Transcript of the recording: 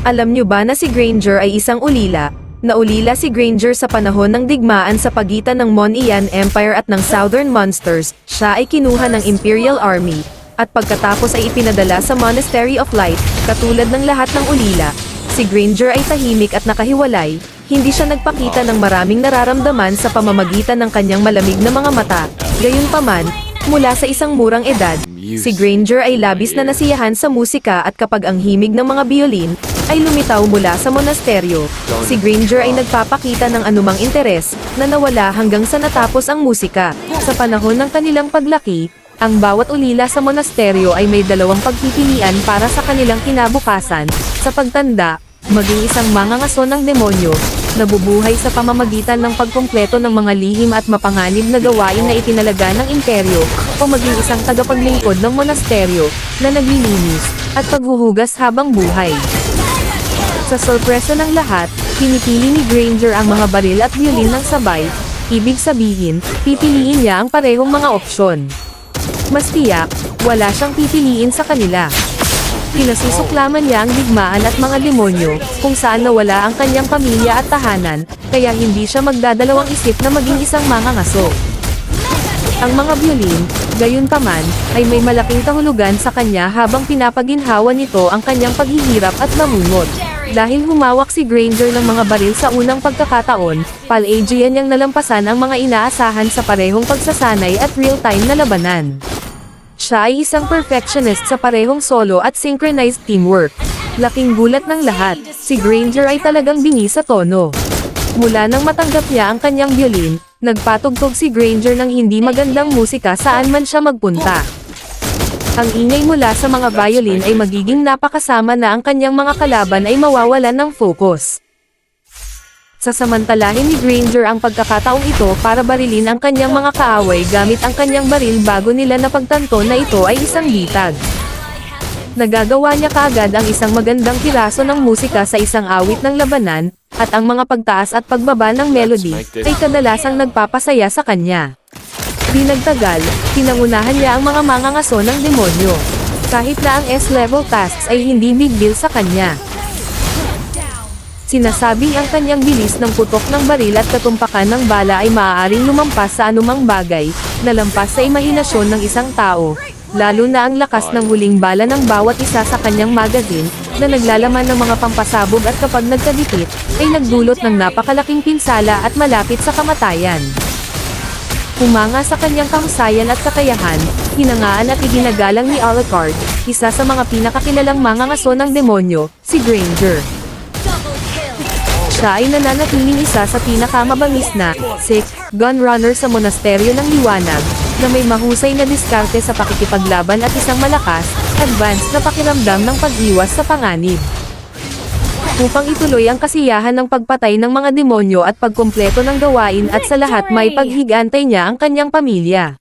Alam nyo ba na si Granger ay isang ulila? Naulila si Granger sa panahon ng digmaan sa pagitan ng Mon Ian Empire at ng Southern Monsters, siya ay kinuha ng Imperial Army, at pagkatapos ay ipinadala sa Monastery of Light, katulad ng lahat ng ulila. Si Granger ay tahimik at nakahiwalay, hindi siya nagpakita ng maraming nararamdaman sa pamamagitan ng kanyang malamig na mga mata. Gayunpaman, mula sa isang murang edad, si Granger ay labis na nasiyahan sa musika at kapag ang himig ng mga biolin, ay lumitaw mula sa monasteryo. Si Granger ay nagpapakita ng anumang interes, na nawala hanggang sa natapos ang musika. Sa panahon ng kanilang paglaki, ang bawat ulila sa monasteryo ay may dalawang pagpipilian para sa kanilang kinabukasan, sa pagtanda, maging isang mangangaso ng demonyo, nabubuhay sa pamamagitan ng pagkumpleto ng mga lihim at mapanganib na gawain na itinalaga ng imperyo, o maging isang tagapaglingkod ng monasteryo, na naglilinis, at paghuhugas habang buhay. Sa sorpresa ng lahat, pinipili ni Granger ang mga baril at violin ng sabay, ibig sabihin, pipiliin niya ang parehong mga opsyon. Mas tiyak, wala siyang pipiliin sa kanila. Pinasusuklaman niya ang digmaan at mga demonyo, kung saan nawala ang kanyang pamilya at tahanan, kaya hindi siya magdadalawang isip na maging isang mangangaso. Ang mga violin, gayon paman, ay may malaking kahulugan sa kanya habang pinapaginhawa nito ang kanyang paghihirap at mamungot. Dahil humawak si Granger ng mga baril sa unang pagkakataon, Palladian niyang nalampasan ang mga inaasahan sa parehong pagsasanay at real-time na labanan. Siya ay isang perfectionist sa parehong solo at synchronized teamwork. Laking gulat ng lahat, si Granger ay talagang bingi sa tono. Mula nang matanggap niya ang kanyang violin, nagpatugtog si Granger ng hindi magandang musika saan man siya magpunta. Ang ingay mula sa mga violin ay magiging napakasama na ang kanyang mga kalaban ay mawawalan ng focus. Sasamantalahin ni Granger ang pagkakataong ito para barilin ang kanyang mga kaaway gamit ang kanyang baril bago nila napagtanto na ito ay isang bitag. Nagagawa niya kaagad ang isang magandang piraso ng musika sa isang awit ng labanan, at ang mga pagtaas at pagbaba ng melody, ay kadalasang nagpapasaya sa kanya. Di nagtagal, pinangunahan niya ang mga mangangaso ng demonyo. Kahit na ang S-level tasks ay hindi big deal sa kanya. Sinasabing ang kanyang bilis ng putok ng baril at katumpakan ng bala ay maaaring lumampas sa anumang bagay, na lampas sa imahinasyon ng isang tao, lalo na ang lakas ng huling bala ng bawat isa sa kanyang magazine, na naglalaman ng mga pampasabog at kapag nagkadikit, ay nagdulot ng napakalaking pinsala at malapit sa kamatayan. Umanga sa kanyang kahusayan at kakayahan, hinangaan at iginagalang ni Alucard, isa sa mga pinakakilalang mangangaso ng demonyo, si Granger. Siya ay nananatiling isa sa pinakamabangis na, sick, gunrunner sa monasteryo ng liwanag, na may mahusay na diskarte sa pakikipaglaban at isang malakas, advanced na pakiramdam ng pag-iwas sa panganib. Upang ituloy ang kasiyahan ng pagpatay ng mga demonyo at pagkumpleto ng gawain at sa lahat may paghigantay niya ang kanyang pamilya.